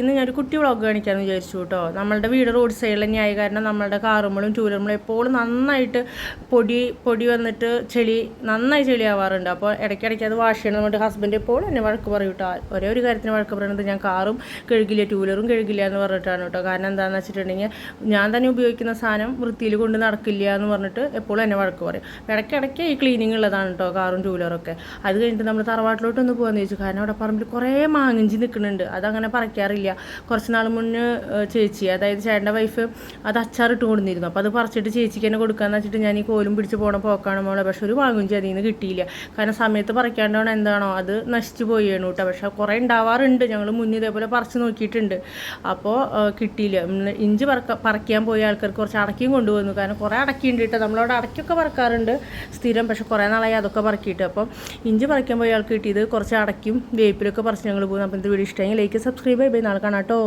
ഇന്ന് ഞാനൊരു കുട്ടി വ്ളോഗ് കാണിക്കാമെന്ന് വിചാരിച്ചു കേട്ടോ നമ്മളുടെ വീട് റോഡ് സൈഡിൽ തന്നെയായ കാരണം നമ്മളുടെ കാറുമ്പോഴും ടൂലറുമ്പോഴും എപ്പോഴും നന്നായിട്ട് പൊടി പൊടി വന്നിട്ട് ചെളി നന്നായി ചെളി ചെളിയാവാറുണ്ട് അപ്പോൾ ഇടയ്ക്കിടയ്ക്ക് അത് വാഷ് ചെയ്യണം നമ്മുടെ ഹസ്ബൻഡ് എപ്പോഴും എന്നെ വഴക്ക് പറയും കേട്ടോ ഒരേ ഒരു കാര്യത്തിന് വഴക്ക് പറയുന്നത് ഞാൻ കാറും കഴുകില്ല ടൂലറും കഴുകില്ല എന്ന് പറഞ്ഞിട്ടാണ് കേട്ടോ കാരണം എന്താണെന്ന് വെച്ചിട്ടുണ്ടെങ്കിൽ ഞാൻ തന്നെ ഉപയോഗിക്കുന്ന സാധനം വൃത്തിയിൽ കൊണ്ട് നടക്കില്ല എന്ന് പറഞ്ഞിട്ട് എപ്പോഴും എന്നെ വഴക്ക് പറയും. ഇടയ്ക്കിടയ്ക്ക് ഈ ക്ലീനിങ് ഉള്ളതാണ് കേട്ടോ കാറും ടൂലറൊക്കെ അത് കഴിഞ്ഞിട്ട് നമ്മൾ തറവാട്ടിലോട്ട് ഒന്ന് പോകാമെന്ന് ചോദിച്ചു കാരണം അവിടെ പറമ്പിൽ കുറേ മാങ്ങിഞ്ചി നിൽക്കുന്നുണ്ട്. അതങ്ങനെ പറിക്കാറില്ല. കുറച്ച് നാൾ മുന്നേ ചേച്ചി അതായത് ചേട്ടന്റെ വൈഫ് അത് അച്ചാറിട്ട് കൊണ്ടുവന്നിരുന്നു. അപ്പോൾ അത് പറിച്ചിട്ട് ചേച്ചിക്ക് തന്നെ കൊടുക്കാമെന്ന് വെച്ചിട്ട് ഞാൻ ഈ കോലും പിടിച്ച് പോണ പോക്കാണ് മോളെ. പക്ഷെ ഒരു വാങ്ങും അതിൽ നിന്ന് കിട്ടിയില്ല. കാരണം സമയത്ത് പറിക്കാണ്ടാണ് എന്താണോ അത് നശിച്ചു പോയാണ് കേട്ടോ പക്ഷെ കുറേ ഉണ്ടാവാറുണ്ട്. ഞങ്ങൾ മുന്നേ ഇതേപോലെ പറിച്ച് നോക്കിയിട്ടുണ്ട്. അപ്പോൾ കിട്ടിയില്ല. ഇഞ്ചി പറക്ക പറിക്കാൻ പോയ ആൾക്കാർക്ക് കുറച്ച് അടക്കിയും കൊണ്ടുവന്നു. കാരണം കുറേ അടക്കിയുണ്ട് കേട്ടോ നമ്മളവിടെ അടക്കൊക്കെ പറക്കാറുണ്ട് സ്ഥിരം. പക്ഷെ കുറേ നാളായി അതൊക്കെ പറക്കിയിട്ട്. അപ്പം ഇഞ്ചി പറിക്കാൻ പോയ ആൾക്ക് കിട്ടിയത് കുറച്ച് അടക്കും വേപ്പിലൊക്കെ പറിച്ച് ഞങ്ങൾ പോകുന്നു. അപ്പം ഇത് വീഡിയോ ഇഷ്ടമെങ്കിൽ ലൈക്ക് സബ്സ്ക്രൈബ് ചെയ്ത് നാളെ കേട്ടോ